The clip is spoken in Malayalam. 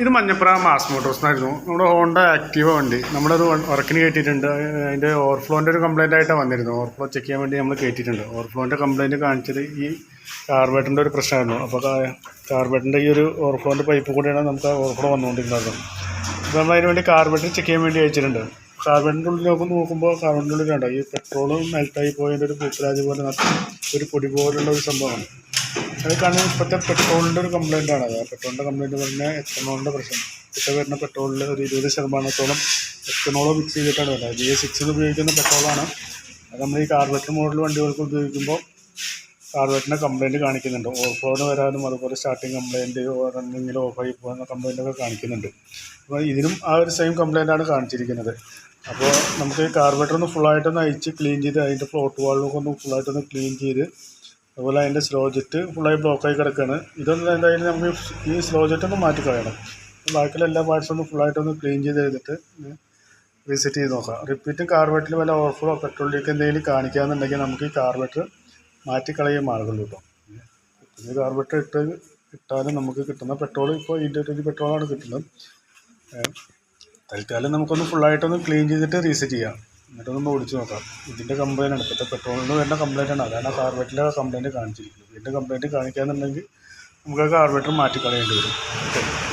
ഇത് മഞ്ഞപ്പുറ മാസ് മോട്ടോഴ്സ് എന്നായിരുന്നു. നമ്മുടെ ഹോണ്ട ആക്റ്റീവ വണ്ടി. നമ്മളത് വർക്കിന് കയറ്റിയിട്ടുണ്ട് അതിന്റെ ഓവർഫ്ലോന്റെ ഒരു കംപ്ലയിന്റ് ആയിട്ടാണ് വന്നിരുന്നത്. ഓവർഫ്ലോ ചെക്ക് ചെയ്യാൻ വേണ്ടി നമ്മൾ കയറ്റിയിട്ടുണ്ട് ഓവർഫ്ലോന്റെ കംപ്ലയിന്റ് കാണിച്ചത് ഈ കാർബേറ്ററിന്റെ ഒരു പ്രശ്നമായിരുന്നു. അപ്പോൾ കാർബേറ്ററിന്റെ ഈ ഒരു ഓവർഫ്ലോന്റെ പൈപ്പ് കൂടെയാണ് നമുക്ക് ഓവർഫ്ലോ വന്നുകൊണ്ടിരുന്നത്. അപ്പോൾ നമ്മൾ അതിന് വേണ്ടി കാർബേറ്റർ ചെക്ക് ചെയ്യാൻ വേണ്ടി അയച്ചിട്ടുണ്ട്. കാർബേറ്ററിന്റെ ഉള്ളിൽ നോക്കുമ്പോൾ നോക്കുമ്പോൾ കാർബണിന്റെ ഉള്ളിൽ കണ്ടോ? ഈ പെട്രോളും മെൽട്ടായി പോയതിന്റെ ഒരു പൂപ്പരാജ് പോലെ ഒരു പൊടി പോലുള്ള ഒരു സംഭവമാണ്. അത് കാരണം ഇപ്പോഴത്തെ പെട്രോളിന്റെ ഒരു കംപ്ലൈന്റ് ആണ്. അത് പെട്രോളിന്റെ കംപ്ലൈന്റ് പറഞ്ഞാൽ എത്തനോളിന്റെ പ്രശ്നം. ഇപ്പോൾ വരുന്ന പെട്രോളിൽ ഒരു ഇരുപത് ശതമാനത്തോളം എത്തനോളോ മിക്സ് ചെയ്തിട്ടാണ് വരുന്നത്. ബി എസ് സിക്സിൽ ഉപയോഗിക്കുന്ന പെട്രോളാണ്. അത് നമ്മൾ ഈ കാർബറേറ്റർ മോഡൽ വണ്ടികൾക്ക് ഉപയോഗിക്കുമ്പോൾ കാർബറേറ്ററിന്റെ കംപ്ലയിന്റ് കാണിക്കുന്നുണ്ട്. ഓഫ് ഓവർഫ്ലോന് വരാനും അതുപോലെ സ്റ്റാർട്ടിങ് കംപ്ലയിന്റ് റണ്ണിങ്ങിൽ ഓഫായി പോകുന്ന കംപ്ലയിന്റൊക്കെ കാണിക്കുന്നുണ്ട്. അപ്പോൾ ഇതിനും ആ ഒരു സെയിം കംപ്ലയിന്റാണ് കാണിച്ചിരിക്കുന്നത്. അപ്പോൾ നമുക്ക് കാർബറേറ്റർ ഒന്ന് ഫുള്ളായിട്ടൊന്ന് അയച്ച് ക്ലീൻ ചെയ്ത് അതിന്റെ ഫ്ലോട്ട് വാൾവൊക്കെ ഒന്ന് ഫുള്ളായിട്ടൊന്ന് ക്ലീൻ ചെയ്ത് അതുപോലെ അതിന്റെ സ്ലോ ജെറ്റ് ഫുള്ളായി ബ്ലോക്കായി കിടക്കുകയാണ് ഇതൊന്നും എന്തായാലും നമുക്ക് ഈ സ്ലോ ജെറ്റ് ഒന്ന് മാറ്റി കളയണം. ബാക്കിയുള്ള എല്ലാ പാർട്സും ഒന്ന് ഫുള്ളായിട്ടൊന്ന് ക്ലീൻ ചെയ്ത് കഴിഞ്ഞിട്ട് റീസെറ്റ് ചെയ്ത് നോക്കാം. റിപ്പീറ്റും കാർബറ്റിൽ വല്ല ഓവർഫ്ലോ പെട്രോൾ ലീക്ക് എന്തെങ്കിലും കാണിക്കുകയെന്നുണ്ടെങ്കിൽ നമുക്ക് ഈ കാർബറേറ്റർ മാറ്റിക്കളയും മാർഗമുള്ളൂ കേട്ടോ പുതിയ കാർബറ്റർ ഇട്ട് ഇട്ടാലും നമുക്ക് കിട്ടുന്ന പെട്രോൾ ഇപ്പോൾ ഇതിന്റെ പെട്രോളാണ് കിട്ടുന്നത്. തൽക്കാലം നമുക്കൊന്ന് ഫുള്ളായിട്ടൊന്ന് ക്ലീൻ ചെയ്തിട്ട് റീസെറ്റ് ചെയ്യാം. എന്നിട്ടൊന്ന് ഓടിച്ച് നോക്കാം. ഇതിന്റെ കംപ്ലൈന്റ് ആണ്. ഇപ്പോഴത്തെ പെട്രോളിന് വരുന്ന കംപ്ലൈന്റ് ആണ്. അതാണ് കാർബറേറ്ററിലെ കംപ്ലൈന്റ് കാണിച്ചിരിക്കുന്നത്. ഇതിന്റെ കംപ്ലൈന്റ് കാണിക്കാന്നുണ്ടെങ്കിൽ നമുക്ക് ആ കാർബറേറ്റർ മാറ്റിക്കളയേണ്ടി വരും.